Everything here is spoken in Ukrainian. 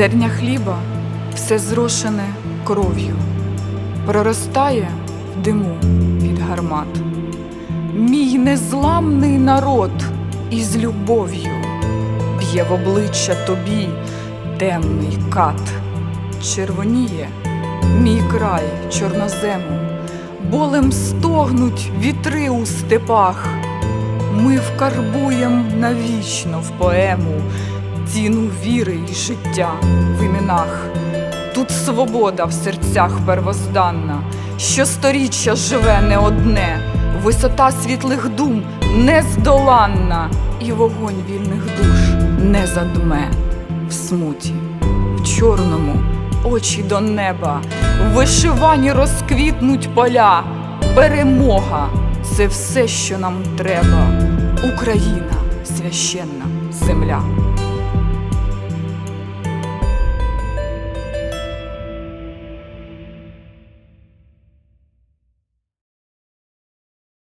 Зерня хліба все зрошене кров'ю, проростає в диму від гармат. Мій незламний народ із любов'ю б'є в обличчя тобі темний кат. Червоніє мій край чорнозему, болем стогнуть вітри у степах. Ми вкарбуєм навічно в поему ціну віри і життя в іменах. Тут свобода в серцях первозданна, що сторіччя живе не одне, висота світлих дум нездоланна, і вогонь вільних душ не задме в смуті, в чорному очі до неба, вишивані розквітнуть поля. Перемога це все, що нам треба. Україна священна земля.